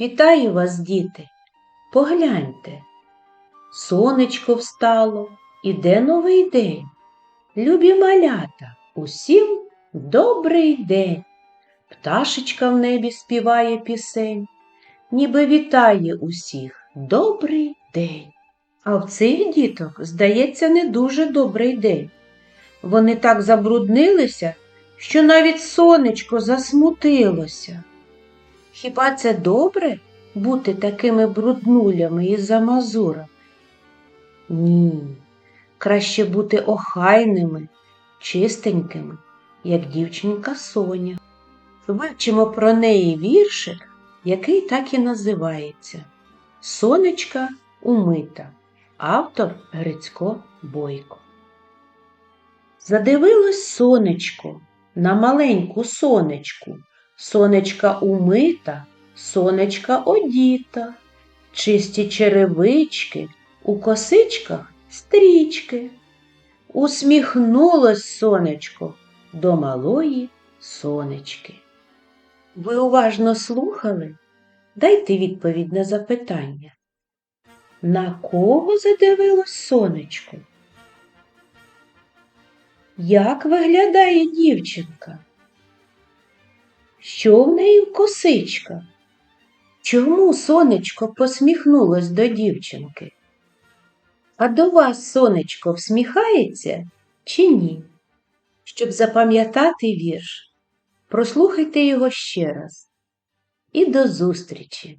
Вітаю вас, діти. Погляньте. Сонечко встало, іде новий день. Любі малята, усім добрий день. Пташечка в небі співає пісень, ніби вітає усіх добрий день. А в цих діток, здається, не дуже добрий день. Вони так забруднилися, що навіть сонечко засмутилося. Хіба це добре бути такими бруднулями і замазурами? Ні, краще бути охайними, чистенькими, як дівчинка Соня. Вивчимо про неї віршик, який так і називається Сонечка умита. Автор Грицько Бойко. Задивилось сонечко на маленьку сонечку. Сонечка умита, сонечка одіта, чисті черевички, у косичках стрічки. Усміхнулось сонечко до малої сонечки. Ви уважно слухали? Дайте відповідь на запитання. На кого задивилось сонечко? Як виглядає дівчинка? Що в неї в косичках? Чому сонечко посміхнулось до дівчинки? А до вас сонечко всміхається чи ні? Щоб запам'ятати вірш, прослухайте його ще раз. І до зустрічі!